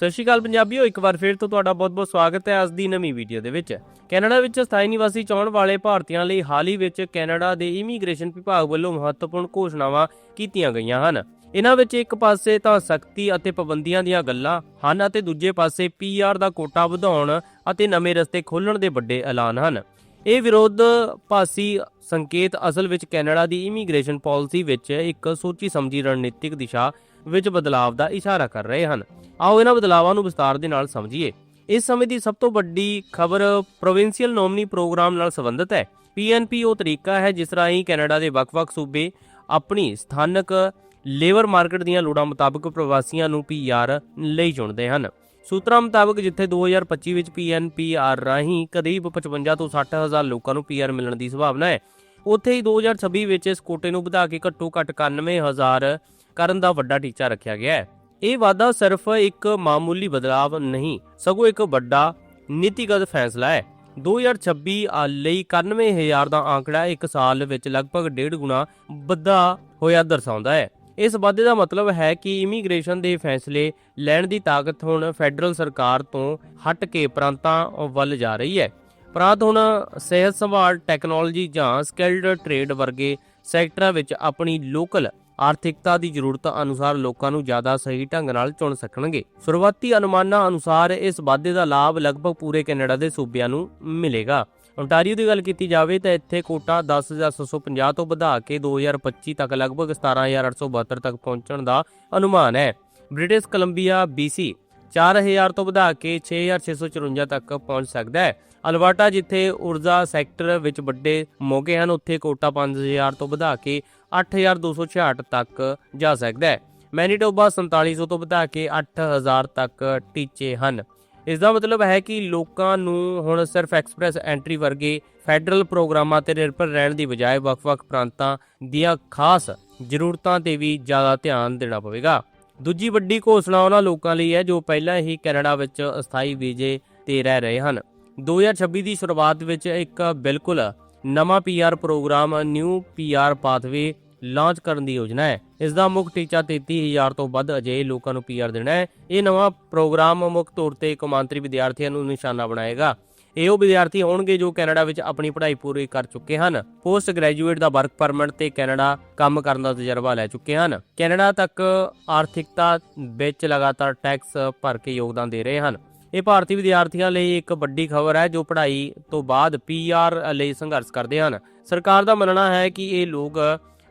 ਸਤਿ ਸ਼੍ਰੀ ਅਕਾਲ ਪੰਜਾਬੀਓ, ਇੱਕ ਵਾਰ ਫਿਰ ਤੋਂ ਤੁਹਾਡਾ ਬਹੁਤ-ਬਹੁਤ ਸਵਾਗਤ ਹੈ ਅੱਜ ਦੀ ਨਵੀਂ ਵੀਡੀਓ ਦੇ ਵਿੱਚ। ਕੈਨੇਡਾ ਵਿੱਚ ਸਥਾਈ ਨਿਵਾਸੀ ਚਾਹੁਣ ਵਾਲੇ ਭਾਰਤੀਆਂ ਲਈ ਹਾਲ ਹੀ ਵਿੱਚ ਕੈਨੇਡਾ ਦੇ ਇਮੀਗ੍ਰੇਸ਼ਨ ਵਿਭਾਗ ਵੱਲੋਂ ਮਹੱਤਵਪੂਰਨ ਘੋਸ਼ਣਾਵਾਂ ਕੀਤੀਆਂ ਗਈਆਂ ਹਨ। ਇਹਨਾਂ ਵਿੱਚ ਇੱਕ ਪਾਸੇ ਤਾਂ ਸਖਤੀ ਅਤੇ ਪਾਬੰਦੀਆਂ ਦੀਆਂ ਗੱਲਾਂ ਹਨ ਅਤੇ ਦੂਜੇ ਪਾਸੇ ਪੀਆਰ ਦਾ ਕੋਟਾ ਵਧਾਉਣ ਅਤੇ ਨਵੇਂ ਰਸਤੇ ਖੋਲ੍ਹਣ ਦੇ ਵੱਡੇ ਐਲਾਨ ਹਨ। ਇਹ ਵਿਰੋਧ ਭਾਸੀ ਸੰਕੇਤ ਅਸਲ ਵਿੱਚ ਕੈਨੇਡਾ ਦੀ ਇਮੀਗ੍ਰੇਸ਼ਨ ਪਾਲਿਸੀ ਵਿੱਚ ਇੱਕ ਸੋਚੀ ਸਮਝੀ ਰਣਨੀਤਿਕ ਦਿਸ਼ਾ ਵਿੱਚ ਬਦਲਾਵ ਦਾ ਇਸ਼ਾਰਾ ਕਰ ਰਹੇ ਹਨ। ਆਓ ਇਹਨਾਂ ਬਦਲਾਵਾਂ ਨੂੰ ਵਿਸਤਾਰ ਦੇ ਨਾਲ ਸਮਝੀਏ। ਇਸ ਸਮੇਂ ਦੀ ਸਭ ਤੋਂ ਵੱਡੀ ਖਬਰ ਪ੍ਰੋਵਿੰਸ਼ੀਅਲ ਨੋਮਨੀ ਪ੍ਰੋਗਰਾਮ ਨਾਲ ਸੰਬੰਧਿਤ ਹੈ। ਪੀਐਨਪੀ ਉਹ ਤਰੀਕਾ ਹੈ ਜਿਸ ਰਾਹੀਂ ਕੈਨੇਡਾ ਦੇ ਵੱਖ-ਵੱਖ ਸੂਬੇ ਆਪਣੀ ਸਥਾਨਕ ਲੇਬਰ ਮਾਰਕੀਟ ਦੀਆਂ ਲੋੜਾਂ ਮੁਤਾਬਕ ਪ੍ਰਵਾਸੀਆਂ ਨੂੰ ਪੀਆਰ ਲਈ ਚੁਣਦੇ ਹਨ। ਸੂਤਰਾਂ ਮੁਤਾਬਕ ਜਿੱਥੇ 2025 ਵਿੱਚ ਪੀਐਨਪੀਆਰ ਰਾਹੀਂ ਕਰੀਬ 55 ਤੋਂ 60 ਹਜ਼ਾਰ ਲੋਕਾਂ ਨੂੰ ਪੀਆਰ ਮਿਲਣ ਦੀ ਸੰਭਾਵਨਾ ਹੈ, ਉੱਥੇ ਹੀ 2026 ਵਿੱਚ ਇਸ ਕੋਟੇ ਨੂੰ ਵਧਾ ਕੇ ਘੱਟੋ ਘੱਟ 91 ਹਜ਼ਾਰ ਕਰਨ ਦਾ ਵੱਡਾ ਟੀਚਾ ਰੱਖਿਆ ਗਿਆ ਹੈ। ਇਹ ਵਾਅਦਾ ਸਿਰਫ ਇੱਕ ਮਾਮੂਲੀ ਬਦਲਾਵ ਨਹੀਂ, ਸਗੋਂ ਇੱਕ ਵੱਡਾ ਨੀਤੀਗਤ ਫੈਸਲਾ ਹੈ। 2026 ਲਈ 91000 ਦਾ ਆંકੜਾ ਇੱਕ ਸਾਲ ਵਿੱਚ ਲਗਭਗ ਡੇਢ ਗੁਣਾ ਵਧਾ ਹੋਇਆ ਦਰਸਾਉਂਦਾ ਹੈ। ਇਸ ਵਾਧੇ ਦਾ ਮਤਲਬ ਹੈ ਕਿ ਇਮੀਗ੍ਰੇਸ਼ਨ ਦੇ ਫੈਸਲੇ ਲੈਣ ਦੀ ਤਾਕਤ ਹੁਣ ਫੈਡਰਲ ਸਰਕਾਰ ਤੋਂ ਹਟ ਕੇ ਪ੍ਰਾਂਤਾਂ ਵੱਲ ਜਾ ਰਹੀ ਹੈ। ਪ੍ਰਾਂਤ ਹੁਣ ਸਿਹਤ ਸੰਭਾਲ, ਟੈਕਨੋਲੋਜੀ ਜਾਂ ਸਕਿਲਡ ਟ੍ਰੇਡ ਵਰਗੇ ਸੈਕਟਰਾਂ ਵਿੱਚ ਆਪਣੀ ਲੋਕਲ ਆਰਥਿਕਤਾ ਦੀ ਜ਼ਰੂਰਤ ਅਨੁਸਾਰ ਲੋਕਾਂ ਨੂੰ ਜ਼ਿਆਦਾ ਸਹੀ ਢੰਗ ਨਾਲ ਚੁਣ ਸਕਣਗੇ। ਸ਼ੁਰੂਆਤੀ ਅਨੁਮਾਨਾਂ ਅਨੁਸਾਰ ਇਸ ਵਾਧੇ ਦਾ ਲਾਭ ਲਗਭਗ ਪੂਰੇ ਕੈਨੇਡਾ ਦੇ ਸੂਬਿਆਂ ਨੂੰ ਮਿਲੇਗਾ। ਓਨਟਾਰੀਓ ਦੀ ਗੱਲ ਕੀਤੀ ਜਾਵੇ ਤਾਂ ਇੱਥੇ ਕੋਟਾ 10750 ਤੋਂ ਵਧਾ ਕੇ 2025 ਤੱਕ ਲਗਭਗ 17872 ਤੱਕ ਪਹੁੰਚਣ ਦਾ ਅਨੁਮਾਨ ਹੈ। ਬ੍ਰਿਟਿਸ਼ ਕੋਲੰਬੀਆ BC 4000 ਤੋਂ ਵਧਾ ਕੇ 6654 ਤੱਕ ਪਹੁੰਚ ਸਕਦਾ ਹੈ। ਅਲਬਰਟਾ ਜਿੱਥੇ ਊਰਜਾ ਸੈਕਟਰ ਵਿੱਚ ਵੱਡੇ ਮੌਕੇ ਹਨ, ਉੱਥੇ ਕੋਟਾ 5000 ਤੋਂ ਵਧਾ ਕੇ 8266 ਤੱਕ ਜਾ ਸਕਦਾ ਹੈ। ਮੈਨੀਟੋਬਾ 4700 ਤੋਂ ਵਧਾ ਕੇ 8000 ਤੱਕ ਟੀਚੇ ਹਨ। ਇਸ ਦਾ ਮਤਲਬ ਹੈ ਕਿ ਲੋਕਾਂ ਨੂੰ ਹੁਣ ਸਿਰਫ ਐਕਸਪ੍ਰੈਸ ਐਂਟਰੀ ਵਰਗੇ ਫੈਡਰਲ ਪ੍ਰੋਗਰਾਮਾਂ ਤੇ ਨਿਰਭਰ ਰਹਿਣ ਦੀ ਬਜਾਏ ਵੱਖ-ਵੱਖ ਪ੍ਰਾਂਤਾਂ ਦੀਆਂ ਖਾਸ ਜ਼ਰੂਰਤਾਂ ਤੇ ਵੀ ਜ਼ਿਆਦਾ ਧਿਆਨ ਦੇਣਾ ਪਵੇਗਾ। ਦੂਜੀ ਵੱਡੀ ਘੋਸ਼ਣਾ ਉਹਨਾਂ ਲੋਕਾਂ ਲਈ ਹੈ ਜੋ ਪਹਿਲਾਂ ਹੀ ਕੈਨੇਡਾ ਵਿੱਚ ਅਸਥਾਈ ਵੀਜ਼ੇ ਤੇ ਰਹਿ ਰਹੇ ਹਨ। 2026 ਦੀ ਸ਼ੁਰੂਆਤ ਵਿੱਚ ਇੱਕ ਬਿਲਕੁਲ ਨਵਾਂ PR program, new PR pathway launch ਕਰਨ ਦੀ ਯੋਜਨਾ ਹੈ। ਇਸ ਦਾ ਮੁੱਖ ਟੀਚਾ 33000 ਤੋਂ ਵੱਧ ਅਜਿਹੇ ਲੋਕਾਂ ਨੂੰ ਪੀਆਰ ਦੇਣਾ ਹੈ। ਇਹ ਨਵਾਂ ਪ੍ਰੋਗਰਾਮ ਮੁੱਖ ਤੌਰ ਤੇ ਕੌਮਾਂਤਰੀ ਵਿਦਿਆਰਥੀਆਂ ਨੂੰ ਨਿਸ਼ਾਨਾ ਬਣਾਏਗਾ। ਇਹ ਉਹ ਵਿਦਿਆਰਥੀ ਹੋਣਗੇ ਜੋ ਕੈਨੇਡਾ ਵਿੱਚ ਆਪਣੀ ਪੜ੍ਹਾਈ ਪੂਰੀ ਕਰ ਚੁੱਕੇ ਹਨ। ਪੋਸਟ ਗ੍ਰੈਜੂਏਟ ਦਾ ਵਰਕ ਪਰਮਿਟ ਤੇ ਕੈਨੇਡਾ ਕੰਮ ਕਰਨ ਦਾ ਤਜਰਬਾ ਲੈ ਚੁੱਕੇ ਹਨ। ਕੈਨੇਡਾ ਤੱਕ ਆਰਥਿਕਤਾ ਵਿੱਚ ਲਗਾਤਾਰ ਟੈਕਸ ਭਰ ਕੇ ਯੋਗਦਾਨ ਦੇ ਰਹੇ ਹਨ। ਇਹ ਭਾਰਤੀ ਵਿਦਿਆਰਥੀਆਂ ਲਈ ਇੱਕ ਵੱਡੀ ਖਬਰ ਹੈ ਜੋ ਪੜ੍ਹਾਈ ਤੋਂ ਬਾਅਦ ਪੀਆਰ ਲਈ ਸੰਘਰਸ਼ ਕਰਦੇ ਹਨ। ਸਰਕਾਰ ਦਾ ਮੰਨਣਾ ਹੈ ਕਿ ਇਹ ਲੋਕ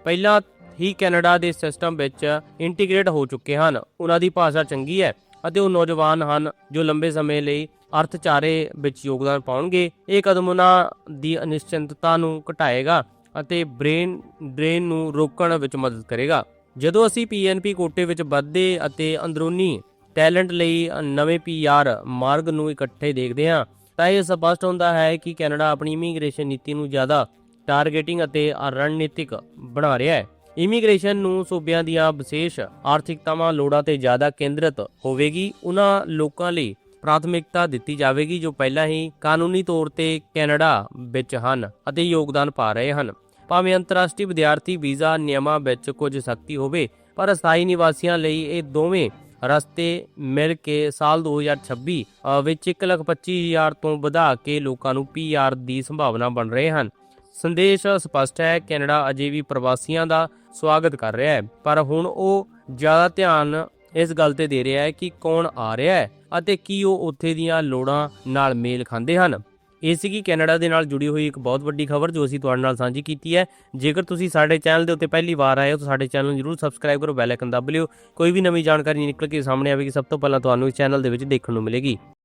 ਪਹਿਲਾਂ ਹੀ ਕੈਨੇਡਾ ਦੇ ਸਿਸਟਮ ਵਿੱਚ ਇੰਟੀਗ੍ਰੇਟ ਹੋ ਚੁੱਕੇ ਹਨ। ਉਹਨਾਂ ਦੀ ਭਾਸ਼ਾ ਚੰਗੀ ਹੈ ਅਤੇ ਉਹ ਨੌਜਵਾਨ ਹਨ ਜੋ ਲੰਬੇ ਸਮੇਂ ਲਈ ਅਰਥਚਾਰੇ ਵਿੱਚ ਯੋਗਦਾਨ ਪਾਉਣਗੇ। ਇਹ ਕਦਮ ਉਹਨਾਂ ਦੀ ਅਨਿਸ਼ਚਿੰਤਤਾ ਨੂੰ ਘਟਾਏਗਾ ਅਤੇ ਬ੍ਰੇਨ ਡਰੇਨ ਨੂੰ ਰੋਕਣ ਵਿੱਚ ਮਦਦ ਕਰੇਗਾ। ਜਦੋਂ ਅਸੀਂ ਪੀਐਨਪੀ ਕੋਟੇ ਵਿੱਚ ਵੱਧਦੇ ਅਤੇ ਅੰਦਰੂਨੀ ਟੈਲੈਂਟ ਲਈ ਨਵੇਂ ਪੀਆਰ ਮਾਰਗ ਨੂੰ ਇਕੱਠੇ ਦੇਖਦੇ ਹਾਂ, ਤਾਂ ਇਹ ਸਪਸ਼ਟ ਹੁੰਦਾ ਹੈ ਕਿ ਕੈਨੇਡਾ ਆਪਣੀ ਇਮੀਗ੍ਰੇਸ਼ਨ ਨੀਤੀ ਨੂੰ ਜ਼ਿਆਦਾ ਟਾਰਗੇਟਿੰਗ ਅਤੇ ਰਣਨੀਤਿਕ ਬਣਾ ਰਿਹਾ ਹੈ। ਇਮੀਗ੍ਰੇਸ਼ਨ ਨੂੰ ਸੂਬਿਆਂ ਦੀਆਂ ਵਿਸ਼ੇਸ਼ ਆਰਥਿਕਤਾਵਾਂ, ਲੋੜਾਂ ਤੇ ਜ਼ਿਆਦਾ ਕੇਂਦਰਿਤ ਹੋਵੇਗੀ। ਉਹਨਾਂ ਲੋਕਾਂ ਲਈ ਪ੍ਰਾਥਮਿਕਤਾ ਦਿੱਤੀ ਜਾਵੇਗੀ ਜੋ ਪਹਿਲਾਂ ਹੀ ਕਾਨੂੰਨੀ ਤੌਰ ਤੇ ਕੈਨੇਡਾ ਵਿੱਚ ਹਨ ਅਤੇ ਯੋਗਦਾਨ ਪਾ ਰਹੇ ਹਨ। ਭਾਵੇਂ ਅੰਤਰਰਾਸ਼ਟਰੀ ਵਿਦਿਆਰਥੀ ਵੀਜ਼ਾ ਨਿਯਮਾਂ ਵਿੱਚ ਕੁਝ ਸਖਤੀ ਹੋਵੇ ਪਰ ਅਸਥਾਈ ਨਿਵਾਸੀਆਂ ਲਈ ਇਹ ਦੋਵੇਂ ਰਸਤੇ ਮਿਲ ਕੇ ਸਾਲ 2026 ਅ, ਵਿੱਚ 1,25,000 ਤੋਂ ਵਧਾ ਕੇ ਲੋਕਾਂ ਨੂੰ ਪੀਆਰ ਦੀ ਸੰਭਾਵਨਾ ਬਣ ਰਹੇ ਹਨ। ਸੰਦੇਸ਼ ਸਪਸ਼ਟ ਹੈ ਕੈਨੇਡਾ ਅਜੇ ਵੀ ਪ੍ਰਵਾਸੀਆਂ ਦਾ ਸਵਾਗਤ ਕਰ ਰਿਹਾ ਹੈ ਪਰ ਹੁਣ ਉਹ ਜ਼ਿਆਦਾ ਧਿਆਨ ਇਸ ਗੱਲ ਤੇ ਦੇ ਰਿਹਾ ਹੈ ਕਿ ਕੌਣ ਆ ਰਿਹਾ ਹੈ। ਅਤੇ ਕੀ ਉਹ ਉੱਥੇ ਦੀਆਂ ਲੋੜਾਂ ਨਾਲ ਮੇਲ ਖਾਂਦੇ ਹਨ। ਇਹ ਸੀਗੀ ਕੈਨੇਡਾ ਦੇ ਨਾਲ ਜੁੜੀ ਹੋਈ ਇੱਕ ਬਹੁਤ ਵੱਡੀ ਖਬਰ ਜੋ ਅਸੀਂ ਤੁਹਾਡੇ ਨਾਲ ਸਾਂਝੀ ਕੀਤੀ ਹੈ। ਜੇਕਰ ਤੁਸੀਂ ਸਾਡੇ ਚੈਨਲ ਦੇ ਉੱਤੇ ਪਹਿਲੀ ਵਾਰ ਆਏ ਹੋ ਤਾਂ ਸਾਡੇ ਚੈਨਲ ਨੂੰ ਜਰੂਰ ਸਬਸਕ੍ਰਾਈਬ ਕਰੋ, ਬੈਲ ਆਈਕਨ ਦਬ ਲਿਓ। ਕੋਈ ਵੀ ਨਵੀਂ ਜਾਣਕਾਰੀ ਨਿਕਲ ਕੇ ਸਾਹਮਣੇ ਆਵੇਗੀ, ਸਭ ਤੋਂ ਪਹਿਲਾਂ ਤੁਹਾਨੂੰ ਇਸ ਚੈਨਲ ਦੇ ਵਿੱਚ ਦੇਖਣ ਨੂੰ ਮਿਲੇਗੀ।